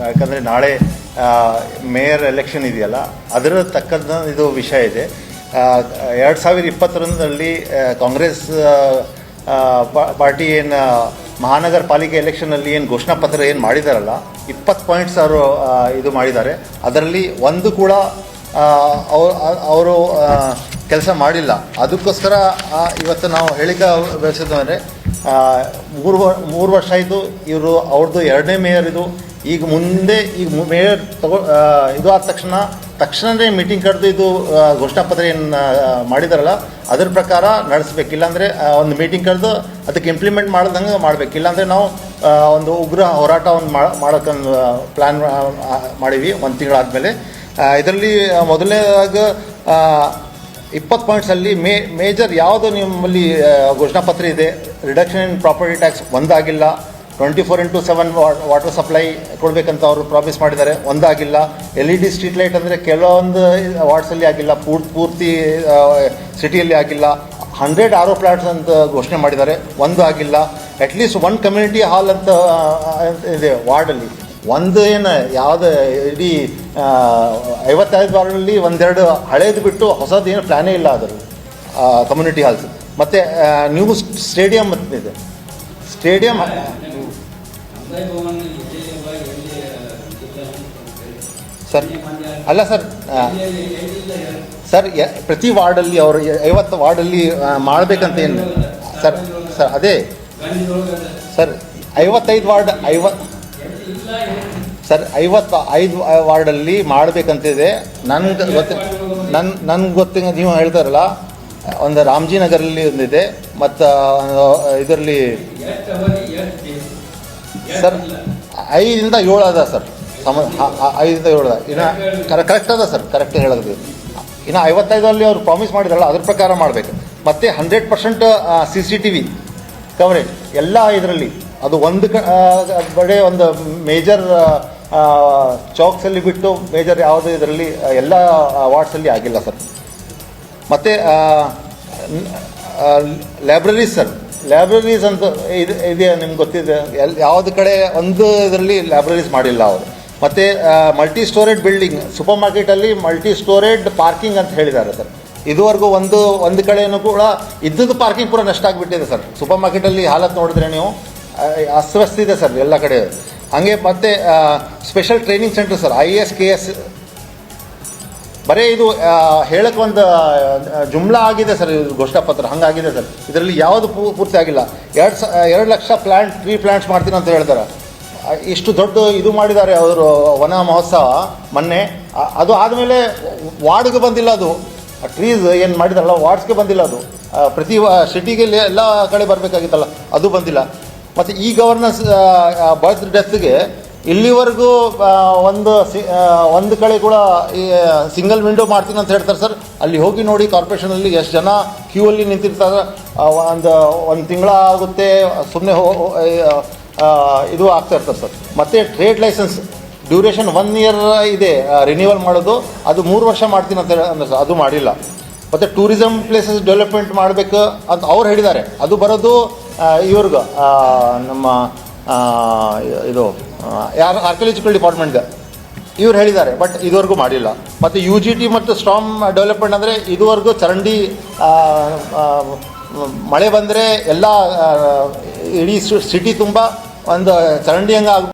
ಯಾಕಂದರೆ ನಾಳೆ mayor election ಇದೆಯಲ್ಲ ಅದರ ತಕ್ಕಂಥ ಇದು ವಿಷಯ ಇದೆ. ಎರಡು ಸಾವಿರ ಇಪ್ಪತ್ತೊಂದರಲ್ಲಿ ಕಾಂಗ್ರೆಸ್ ಪಾರ್ಟಿ ಏನು ಮಹಾನಗರ ಪಾಲಿಕೆ ಎಲೆಕ್ಷನಲ್ಲಿ ಏನು ಘೋಷಣಾ ಪತ್ರ ಏನು ಮಾಡಿದಾರಲ್ಲ, ಇಪ್ಪತ್ತು ಪಾಯಿಂಟ್ಸ್ ಅವರು ಇದು ಮಾಡಿದ್ದಾರೆ. ಅದರಲ್ಲಿ ಒಂದು ಕೂಡ ಅವರು ಕೆಲಸ ಮಾಡಿಲ್ಲ. ಅದಕ್ಕೋಸ್ಕರ ಇವತ್ತು ನಾವು ಹೇಳಿಕೆ ಬಯಸಿದ್ದು ಅಂದರೆ ಮೂರು ಮೂರು ವರ್ಷ ಆಯಿತು, ಇವರು ಅವ್ರದ್ದು ಎರಡನೇ ಮೇಯರ್ ಇದು ಈಗ ಮುಂದೆ ಈಗ ಮೇಯರ್ ತಗೋ ಇದು ಆದ ತಕ್ಷಣ ತಕ್ಷಣವೇ ಮೀಟಿಂಗ್ ಕರೆದು ಇದು ಘೋಷಣಾ ಪತ್ರ ಏನು ಮಾಡಿದಾರಲ್ಲ, ಅದ್ರ ಪ್ರಕಾರ ನಡೆಸ್ಬೇಕು. ಇಲ್ಲಾಂದರೆ ಒಂದು ಮೀಟಿಂಗ್ ಕರೆದು ಅದಕ್ಕೆ ಇಂಪ್ಲಿಮೆಂಟ್ ಮಾಡ್ದಂಗೆ ಮಾಡಬೇಕು. ಇಲ್ಲಾಂದರೆ ನಾವು ಒಂದು ಉಗ್ರ ಹೋರಾಟವನ್ನು ಮಾಡೋಕ್ಕೊಂದು ಪ್ಲ್ಯಾನ್ ಮಾಡೀವಿ ಒಂದು ತಿಂಗಳಾದಮೇಲೆ. ಇದರಲ್ಲಿ ಮೊದಲನೇದಾಗ ಇಪ್ಪತ್ತು ಪಾಯಿಂಟ್ಸಲ್ಲಿ ಮೇ ಮೇಜರ್ ಯಾವುದು ನಿಮ್ಮಲ್ಲಿ ಘೋಷಣಾ ಪತ್ರ ಇದೆ? Reduction in property tax ಒಂದಾಗಿಲ್ಲ. Twenty four into seven water supply ಕೊಡಬೇಕಂತ ಅವರು ಪ್ರಾಮಿಸ್ ಮಾಡಿದ್ದಾರೆ. ಒಂದಾಗಿಲ್ಲ. L E D street light ಅಂದರೆ ಕೆಲವೊಂದು ವಾರ್ಡ್ಸಲ್ಲಿ ಆಗಿಲ್ಲ. ಪೂರ್ತಿ ಪೂರ್ತಿ ಸಿಟಿಯಲ್ಲಿ ಆಗಿಲ್ಲ. ಹಂಡ್ರೆಡ್ ಆರೋ ಪ್ಲಾಟ್ಸ್ ಅಂತ ಘೋಷಣೆ ಮಾಡಿದ್ದಾರೆ. ಒಂದು ಆಗಿಲ್ಲ. ಅಟ್ಲೀಸ್ಟ್ ಒನ್ ಕಮ್ಯುನಿಟಿ ಹಾಲ್ ಅಂತ ಅಂತ ಇದೆ ವಾರ್ಡಲ್ಲಿ. ಒಂದು ಏನು, ಯಾವುದು, ಇಡೀ ಐವತ್ತೈದು ವಾರ್ಡಲ್ಲಿ ಒಂದೆರಡು ಹಳೇದು ಬಿಟ್ಟು ಹೊಸದು ಏನು ಪ್ಲ್ಯಾನೇ ಇಲ್ಲ ಅದರಲ್ಲಿ. ಕಮ್ಯುನಿಟಿ ಹಾಲ್ಸ್ ಮತ್ತು ನ್ಯೂ ಸ್ಟೇಡಿಯಂ ಇದೆ. ಸ್ಟೇಡಿಯಂ ಸರ್, ಅಲ್ಲ ಸರ್ ಸರ್ ಪ್ರತಿ ವಾರ್ಡಲ್ಲಿ ಅವರು ಐವತ್ತು ವಾರ್ಡಲ್ಲಿ ಮಾಡಬೇಕಂತ ಮಾಡ್ಬೇಕಂತ ಏನು? ಸರ್ ಸರ್, ಅದೇ, ಸರ್, ಐವತ್ತೈದು ವಾರ್ಡ್ ಐವತ್ತು ಸರ್, ಐವತ್ತು ಐದು ವಾರ್ಡಲ್ಲಿ ಮಾಡಬೇಕಂತಿದೆ ನನ್ಗೆ ಗೊತ್ತ ನನ್ನ ನನ್ಗೆ ಗೊತ್ತಿ ನೀವು ಹೇಳ್ತಾರಲ್ಲ, ಒಂದು ರಾಮಜಿನಗರಲ್ಲಿ ಒಂದಿದೆ, ಮತ್ತು ಇದರಲ್ಲಿ ಸರ್ ಐದಿಂದ ಏಳು ಅದ ಸರ್. ಸಮ ಐದರಿಂದ ಏಳು ಅದ. ಇನ್ನು ಕರ ಕರೆಕ್ಟ್ ಅದ ಸರ್ ಕರೆಕ್ಟ್ ಹೇಳೋದು ಇನ್ನು ಐವತ್ತೈದರಲ್ಲಿ ಅವ್ರು ಪ್ರಾಮಿಸ್ ಮಾಡಿದ್ರಲ್ಲ, ಅದ್ರ ಪ್ರಕಾರ ಮಾಡಬೇಕು. ಮತ್ತು hundred percent C C T V coverage ಎಲ್ಲ ಇದರಲ್ಲಿ ಅದು ಒಂದು ಕಡೆ ಒಂದು ಮೇಜರ್ ಚೌಕ್ಸಲ್ಲಿ ಬಿಟ್ಟು ಮೇಜರ್ ಯಾವುದು ಇದರಲ್ಲಿ ಎಲ್ಲ ವಾರ್ಡ್ಸಲ್ಲಿ ಆಗಿಲ್ಲ ಸರ್. ಮತ್ತು ಲೈಬ್ರರೀಸ್ ಸರ್. ಲೈಬ್ರರೀಸ್ ಅಂತ ಇದು ಇದೆ ನಿಮ್ಗೆ ಗೊತ್ತಿದೆ? ಎಲ್ಲಿ ಯಾವ್ದು ಕಡೆ ಒಂದು ಇದರಲ್ಲಿ ಲೈಬ್ರರೀಸ್ ಮಾಡಿಲ್ಲ ಅವರು. ಮತ್ತು ಮಲ್ಟಿ ಸ್ಟೋರೇಡ್ ಬಿಲ್ಡಿಂಗ್ ಸೂಪರ್ ಮಾರ್ಕೆಟಲ್ಲಿ ಮಲ್ಟಿ ಸ್ಟೋರೇಡ್ ಪಾರ್ಕಿಂಗ್ ಅಂತ ಹೇಳಿದ್ದಾರೆ ಸರ್. ಇದುವರೆಗೂ ಒಂದು ಒಂದು ಕಡೆಯೂ ಕೂಡ ಇದ್ದದ್ದು ಪಾರ್ಕಿಂಗ್ ಪೂರ ನಷ್ಟ ಆಗಿಬಿಟ್ಟಿದೆ ಸರ್. ಸೂಪರ್ ಮಾರ್ಕೆಟಲ್ಲಿ ಹಾಲತ್ ನೋಡಿದ್ರೆ ನೀವು ಅಸ್ವಸ್ಥ ಇದೆ ಸರ್ ಎಲ್ಲ ಕಡೆ. ಹಾಗೆ ಮತ್ತು special training centre sir I S K S ಬರೀ ಇದು ಹೇಳಕ್ಕೆ ಒಂದು ಜುಮ್ಲಾ ಆಗಿದೆ ಸರ್, ಇದು ಘೋಷಣಾ ಪತ್ರ ಹಂಗಾಗಿದೆ ಸರ್. ಇದರಲ್ಲಿ ಯಾವುದು ಪೂರ್ತಿ ಆಗಿಲ್ಲ. ಎರಡು ಸ, ಎರಡು ಲಕ್ಷ ಪ್ಲ್ಯಾಂಟ್ ಟ್ರೀ ಪ್ಲ್ಯಾಂಟ್ಸ್ ಮಾಡ್ತೀನಿ ಅಂತ ಹೇಳ್ತಾರೆ. ಇಷ್ಟು ದೊಡ್ಡ ಇದು ಮಾಡಿದ್ದಾರೆ ಅವರು, ವನ ಮಹೋತ್ಸವ ಮೊನ್ನೆ. ಅದು ಆದಮೇಲೆ ವಾರ್ಡ್ಗೆ ಬಂದಿಲ್ಲ ಅದು. ಟ್ರೀಸ್ ಏನು ಮಾಡಿದಾರಲ್ಲ, ವಾರ್ಡ್ಸ್ಗೆ ಬಂದಿಲ್ಲ ಅದು. ಪ್ರತಿ ಸಿಟಿಗೆ ಎಲ್ಲ ಕಡೆ ಬರಬೇಕಾಗಿತ್ತಲ್ಲ, ಅದು ಬಂದಿಲ್ಲ. ಮತ್ತು ಈ ಗವರ್ನೆನ್ಸ್ ಬರ್ತ್ ಡೆತ್ಗೆ ಇಲ್ಲಿವರೆಗೂ ಒಂದು ಸಿ ಒಂದು ಕಡೆ ಕೂಡ ಈ ಸಿಂಗಲ್ ವಿಂಡೋ ಮಾಡ್ತೀನಿ ಅಂತ ಹೇಳ್ತಾರೆ ಸರ್. ಅಲ್ಲಿ ಹೋಗಿ ನೋಡಿ ಕಾರ್ಪೊರೇಷನಲ್ಲಿ ಎಷ್ಟು ಜನ ಕ್ಯೂ ಅಲ್ಲಿ ನಿಂತಿರ್ತಾರೆ. ಒಂದು ಒಂದು ತಿಂಗಳ ಆಗುತ್ತೆ ಸುಮ್ಮನೆ ಹೋ ಇದು ಆಗ್ತಾ ಇರ್ತದೆ ಸರ್. ಮತ್ತು trade licence duration one year ಇದೆ ರಿನ್ಯೂವಲ್ ಮಾಡೋದು. ಅದು ಮೂರು ವರ್ಷ ಮಾಡ್ತೀನಿ ಅಂತ ಹೇಳಿ ಸರ್ ಅದು ಮಾಡಿಲ್ಲ. ಮತ್ತು ಟೂರಿಸಮ್ ಪ್ಲೇಸಸ್ ಡೆವಲಪ್ಮೆಂಟ್ ಮಾಡಬೇಕು ಅಂತ ಅವ್ರು ಹೇಳಿದ್ದಾರೆ. ಅದು ಬರೋದು ಇವ್ರಿಗೆ ನಮ್ಮ ಇದು ಯಾರು ಆರ್ಕಿಯಾಲಜಿಕಲ್ ಡಿಪಾರ್ಟ್ಮೆಂಟ್ಗೆ ಇವ್ರು ಹೇಳಿದ್ದಾರೆ ಬಟ್ ಇದುವರೆಗೂ ಮಾಡಿಲ್ಲ. ಮತ್ತು ಯು ಜಿ ಟಿ ಮತ್ತು ಸ್ಟಾಮ್ ಡೆವಲಪ್ಮೆಂಟ್ ಅಂದರೆ ಇದುವರೆಗೂ ಚರಂಡಿ ಮಳೆ ಬಂದರೆ ಎಲ್ಲ ಇಡೀ ಸಿಟಿ ತುಂಬ ಒಂದು ಚರಂಡಿ ಹಂಗೆ ಆಗ್ಬಿಟ್ಟು